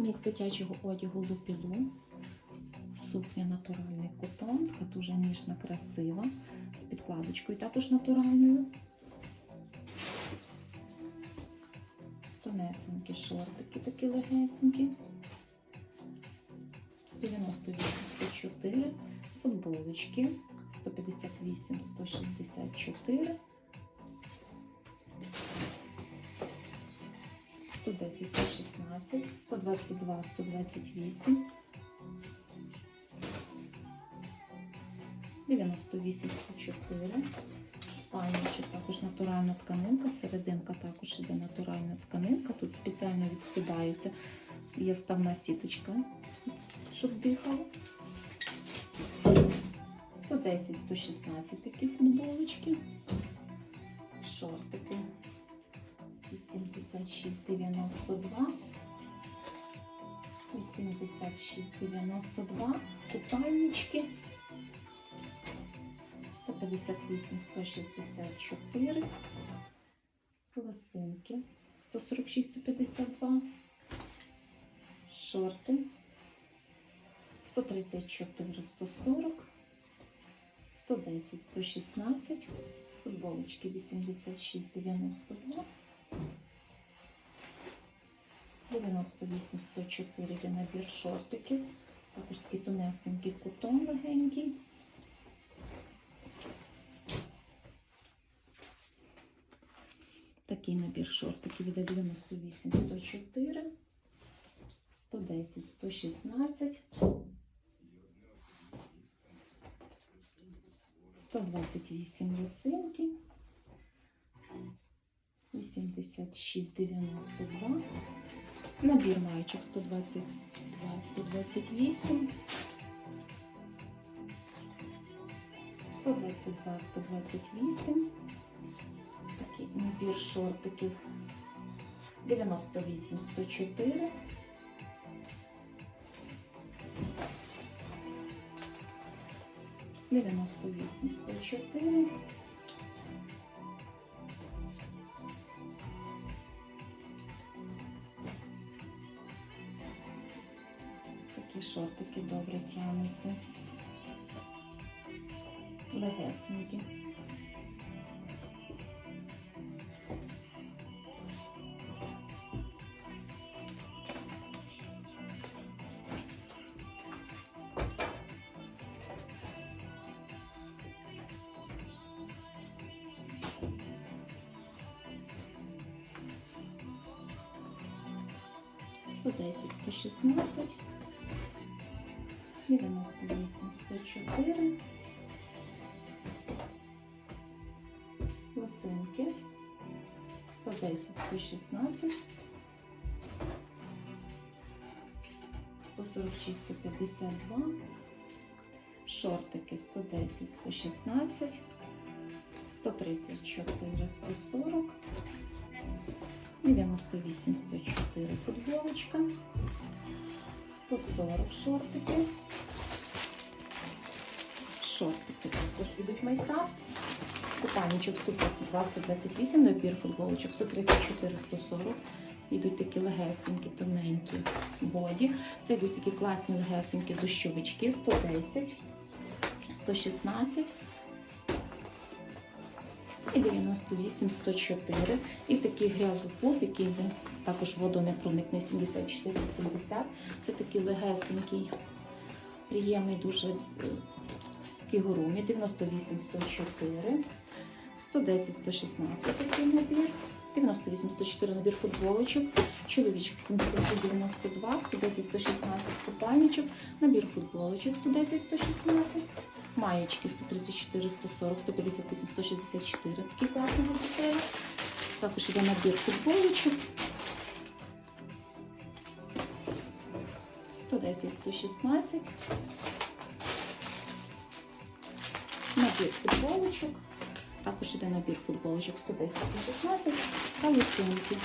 Мікс дитячого одягу лупілу. Сукня натуральний котон, така дуже ніжна, красива, з підкладочкою також натуральною. Тонесенькі шортики, такі легесенькі. 98-104, футболочки 158-164, 110-116, 122-128, 98-104, спальничок також натуральна тканинка, серединка також іде натуральна тканинка, тут спеціально відстібається, є вставна сіточка щоб дихало. 110, 116 такі футболочки. Шортики. 86, 92. 86, 92. Купальнички. 158, 164. Лосинки. 146, 152. Шорти. 134, 140, 110, 116, футболочки 86, 92, 98, 104 є набір шортиків, також такий тонесенький кутон легенький. Такий набір шортиків іде 98, 104, 110, 116, 128 лосинки, 86, 92, набір маєчок 122, 128, 122, 128, такий набір шортиків 98, 104, дев'яносто вісім, сто чотири. Такі шортики добре тягнуться. Сто десять, сто шістнадцять, дев'яносто вісім, сто чотири, лосинки, сто десять, сто шістнадцять, сто сорок шість, сто п'ятдесят два, шортики сто десять, сто шістнадцять, сто тридцять чотири, сто сорок. 98 104 футболочка, 140 шортики. Шортики також ідуть Майкрафт. Купальничок 122, 128, набір футболочок 134, 140. Ідуть такі легесенькі, тоненькі боді. Це йдуть такі класні легесенькі дощовички 110, 116 і 98, 104. І такий грязопуф, який йде також водонепроникний 74, 80. Це такий легесенький, приємний, дуже кігурумі, 98, 104, 110, 116 такий набір. 98, 104 набір футболочок, чоловічок 76, 92, 110, 116 купальничок, набір футболочок 110, 116, маєчки 134, 140, 158, 164, такі класні готелі. Також іде набір футболочок. 110, 116. Набір футболочок. Також іде набір футболочок 110, 116 та лисинки.